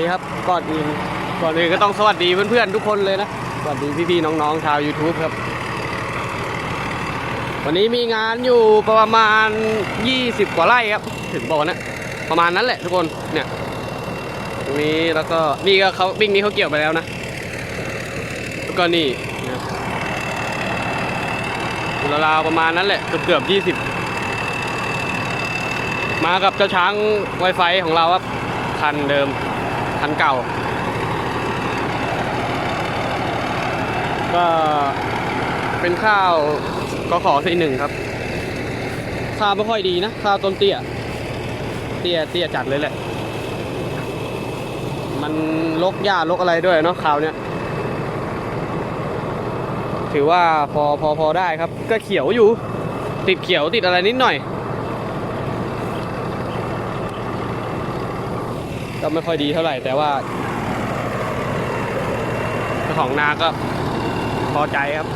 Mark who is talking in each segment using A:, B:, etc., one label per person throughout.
A: ดีครับก่อนอื่นก่อนอื่นก็ต้องสวัสดีเพื่อนๆทุกคนเลยนะสวัสดีพี่ๆน้องๆชาว YouTube ครับ วันนี้มีงานอยู่ประมาณ 20 กว่าไร่ครับ ถึงบอกนะประมาณนั้นแหละทุกคนเนี่ยตรงนี้แล้วก็นี่ก็เขาบิ้งนี้เขาเกี่ยวไปแล้วนะแล้วก็นี่ราวๆประมาณนั้นแหละเกือบเกือบๆ20มากับเจ้าช้าง Wi-Fi ของเราครับ คันเดิม คันเก่า ก็เป็นข้าวกขอสี่หนึ่งครับ ข้าวไม่ค่อยดีนะ ข้าวต้นเตี้ย เตี้ยเตี้ยจัดเลยแหละ มันลกหญ้าลกอะไรด้วยเนาะข้าวเนี้ยถือว่าพอพอพอได้ครับ ก็เขียวอยู่ ติดเขียวติดอะไรนิดหน่อย ก็ไม่ค่อยดีเท่าไหร่ แต่ว่าเจ้าของนาก็พอใจครับ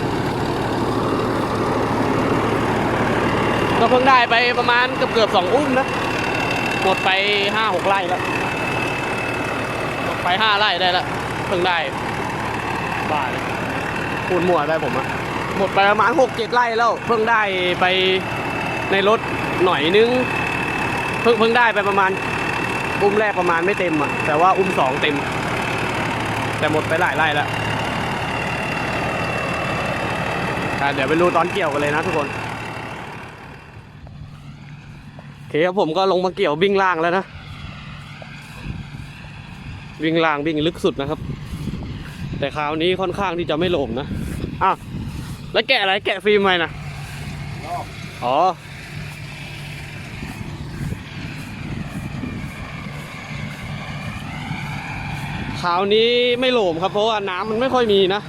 A: ก็เพิ่งได้ไปประมาณเกือบเกือบสองอุ้มนะ หมดไปห้าหกไร่แล้ว หมดไปห้าไร่ได้แล้วเพิ่งได้บ้าเลยคูณหมวดได้ผมอะหมดไปประมาณหกเจ็ดไร่แล้ว เพิ่งได้ไปในรถหน่อยนึง เพิ่งเพิ่งได้ไปประมาณ อุ้มแรกประมาณไม่เต็มอะ แต่ว่าอุ้มสองเต็ม แต่หมดไปหลายไร่แล้วอะเดี๋ยวไปดูตอนเกี่ยวกันเลยนะทุกคนโอเคครับผมก็ลงมาเกี่ยววิ่งล่างแล้วนะวิ่งล่างวิ่งลึกสุดนะครับ แต่คราวนี้ค่อนข้างที่จะไม่โหลมนะอ้าวแล้วแกะอะไรแกะฟิล์มไหมนะอ๋อ คราวนี้ไม่โหลมครับ เพราะว่าน้ำมันไม่ค่อยมีนะ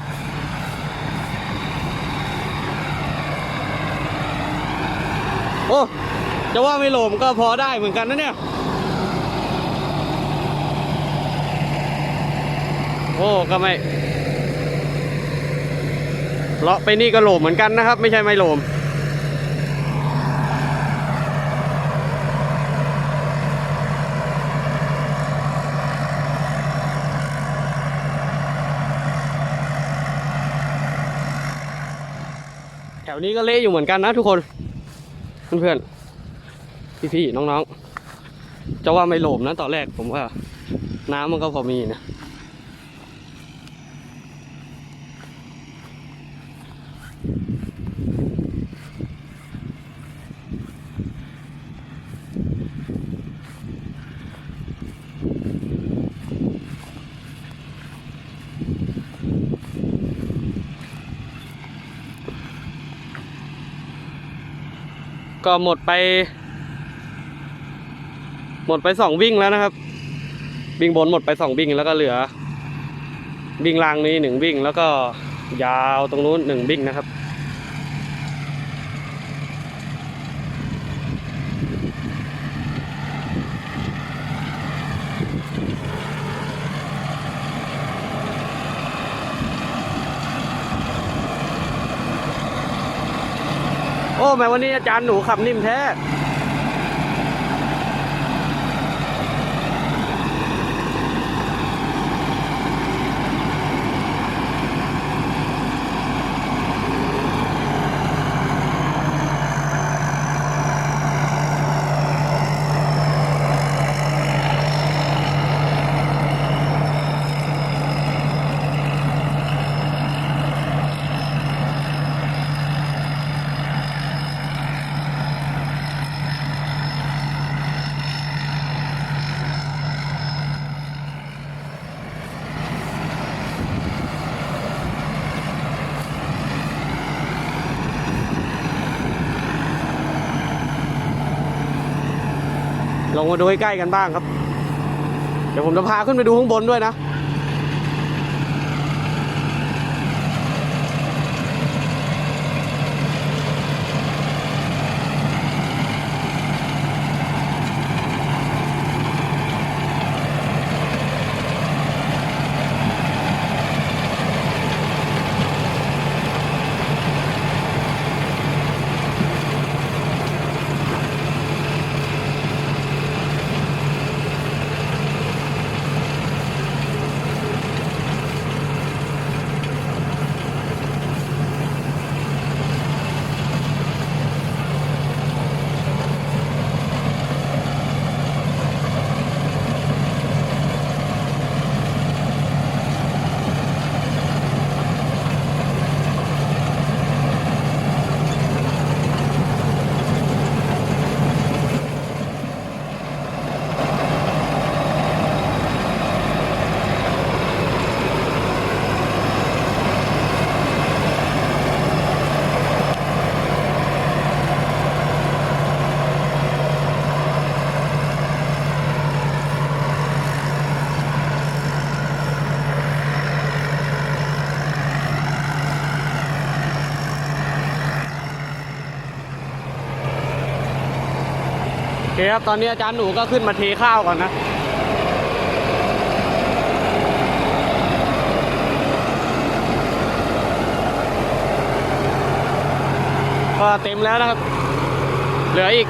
A: โอ้จะว่าไม่โหลมก็พอได้เหมือนกันนะเนี่ย โอ้ก็ไม่เลาะไปนี่ก็โหลมเหมือนกันนะครับ ไม่ใช่ไม่โหลม วนี้ก็เละอยู่เหมือนกันนะทุกคน เพื่อนๆ พี่ๆ น้องๆ จะว่าไม่โหลมนะตอนแรกผมว่า น้ำมันก็พอมีนะ ก็หมดไป หมดไปสองวิ่งแล้วนะครับ วิ่งบนหมดไปสองวิ่งแล้วก็เหลือ วิ่งล่างนี้หนึ่งวิ่งแล้วก็ยาวตรงนู้นหนึ่งวิ่งนะครับ แม้วันนี้อาจารย์หนูขับนิ่มแท้ ลงมาดูใกล้ๆกันบ้างครับ เดี๋ยวผมจะพาขึ้นไปดูข้างบนด้วยนะ ครับ ตอนนี้อาจารย์หนูก็ขึ้นมาเทข้าวก่อนนะก็เต็มแล้วนะครับ เหลืออีก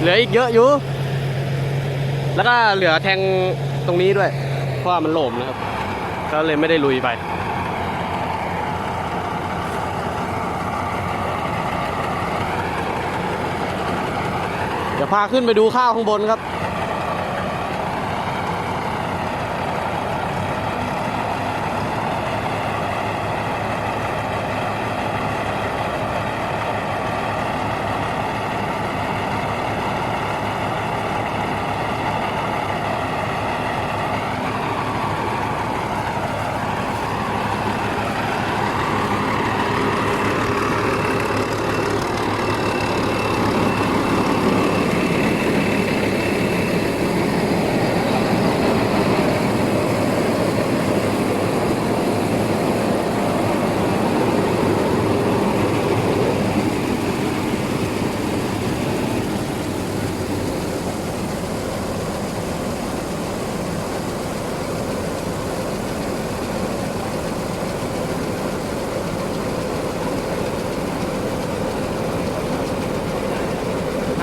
A: เหลืออีกเยอะอยู่ แล้วก็เหลือแทงตรงนี้ด้วย เพราะว่ามันโหลมนะครับ ก็เลยไม่ได้ลุยไป เดี๋ยวพาขึ้นไปดูข้าวข้างบนครับ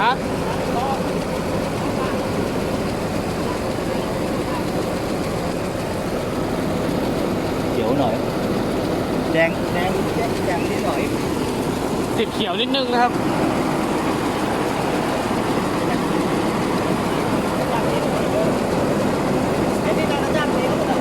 A: ฮะ
B: เขียวหน่อย แดงแดงแดงแดงนิดหน่อย
A: ติดเขี ยวนิดนึงนะครับ
B: เดี๋ยวนี้เราจะจ้างเองก็ได้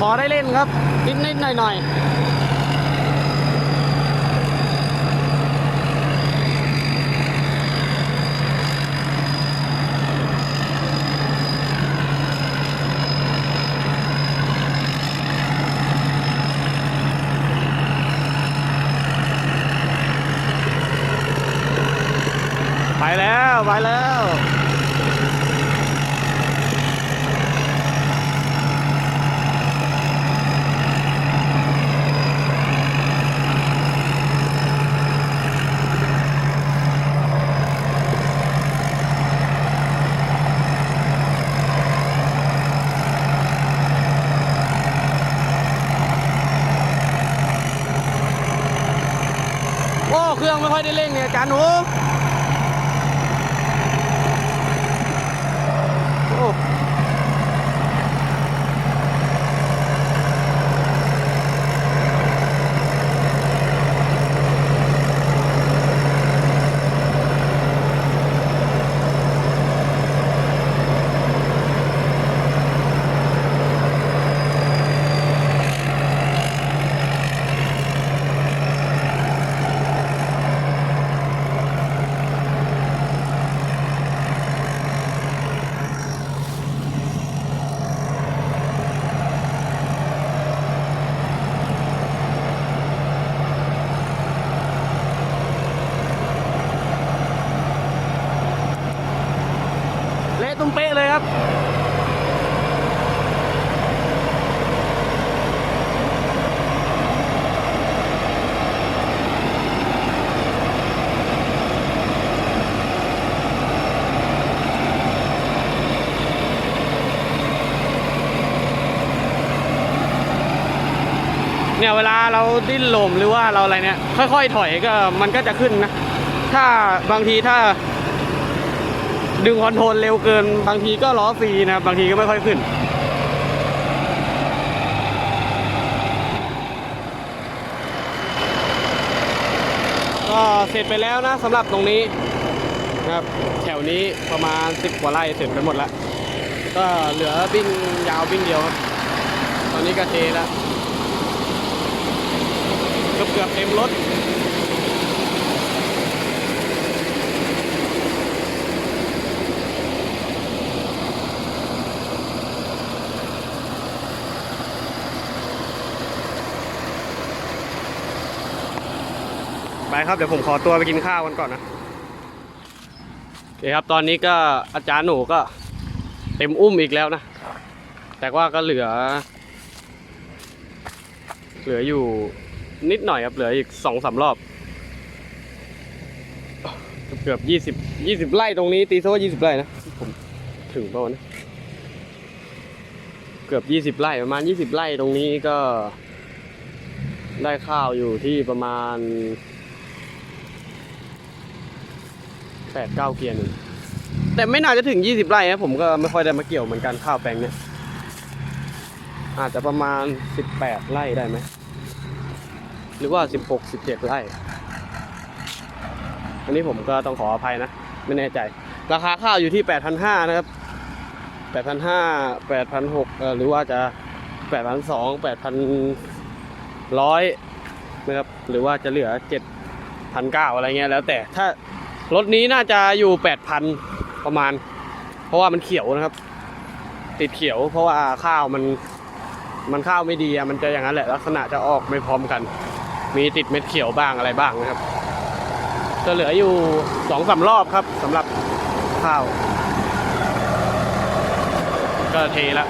A: พอได้เล่น ครับ นิดนิดหน่อยหน่อยไปแล้ว ไปแล้ว ไม่ค่อยได้เร่งเนี่ยอาจารย์หนู เละตุ้มเป๊ะเลยครับเนี่ยเวลาเราดิ้นหลมหรือว่าเราอะไรเนี่ยค่อย ๆ ถอยก็มันก็จะขึ้นนะ ถ้าบางทีถ้า ดึงคอนโทรลเร็วเกิน บางทีก็ล้อฟรีนะครับ บางทีก็ไม่ค่อยขึ้น ก็เสร็จไปแล้วนะสำหรับตรงนี้นะครับ แถวนี้ประมาณ 10 กว่าไร่เสร็จไปหมดแล้วก็เหลือบิ้งยาวบิ้งเดียวครับ ตอนนี้ก็เทแล้ว เกือบเกือบเต็มรถ ครับเดี๋ยวผมขอตัวไปกินข้าวกันก่อนนะโอเคครับตอนนี้ก็อาจารย์หนูก็เต็มอุ้มอีกแล้วนะ แต่ว่าก็เหลือ เหลืออยู่นิดหน่อยครับเหลืออีกสองสามรอบ เกือบยี่สิบยี่สิบไร่ตรงนี้ตีซะว่ายี่สิบไร่นะผมถึงเปล่าวะนะเกือบยี่สิบไร่ประมาณยี่สิบไร่ตรงนี้ก็ได้ข้าวอยู่ที่ประมาณ แปดเก้าเกียร์หนึ่งแต่ไม่น่าจะถึงยี่สิบไร่นะผมก็ไม่ค่อยได้มาเกี่ยวเหมือนกันข้าวแปลงเนี่ย อาจจะประมาณสิบแปดไร่ได้ไหม หรือว่าสิบหกสิบเจ็ดไร่ อันนี้ผมก็ต้องขออภัยนะ ไม่แน่ใจ ราคาข้าวอยู่ที่แปดพันห้านะครับแปดพันห้าแปดพันหกหรือว่าจะแปดพันสองแปดพันร้อยนะครับ หรือว่าจะเหลือเจ็ดพันเก้าอะไรเงี้ยแล้วแต่ถ้า รถนี้น่าจะอยู่แปดพันประมาณ เพราะว่ามันเขียวนะครับ ติดเขียว เพราะว่าข้าวมันมันข้าวไม่ดีอะมันจะอย่างนั้นแหละลักษณะจะออกไม่พร้อมกัน มีติดเม็ดเขียวบ้างอะไรบ้างนะครับจะเหลืออยู่สองสารอบครับสำหรับข้าว ก็เทละ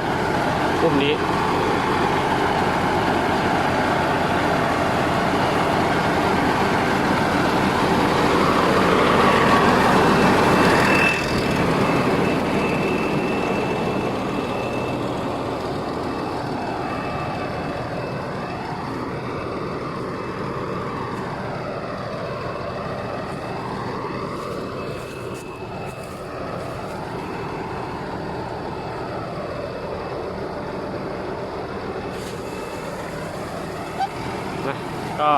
A: กลุ่มนี้ ก็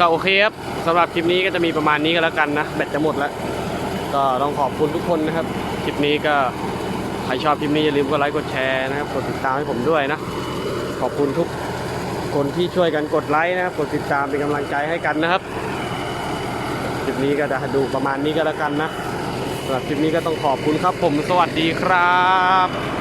A: ก็โอเคครับสำหรับคลิปนี้ก็จะมีประมาณนี้ก็แล้วกันนะ แบตจะหมดแล้ว ก็ต้องขอบคุณทุกคนนะครับ คลิปนี้ก็ใครชอบคลิปนี้อย่าลืมกดไลค์กดแชร์นะครับ กดติดตามให้ผมด้วยนะ ขอบคุณทุกคนที่ช่วยกันกดไลค์นะครับ กดติดตามเป็นกำลังใจให้กันนะครับ ลิปนี้ก็จะดูประมาณนี้ก็แล้วกันนะสำหรับคลิปนี้ก็ต้องขอบคุณครับผมสวัสดีครับ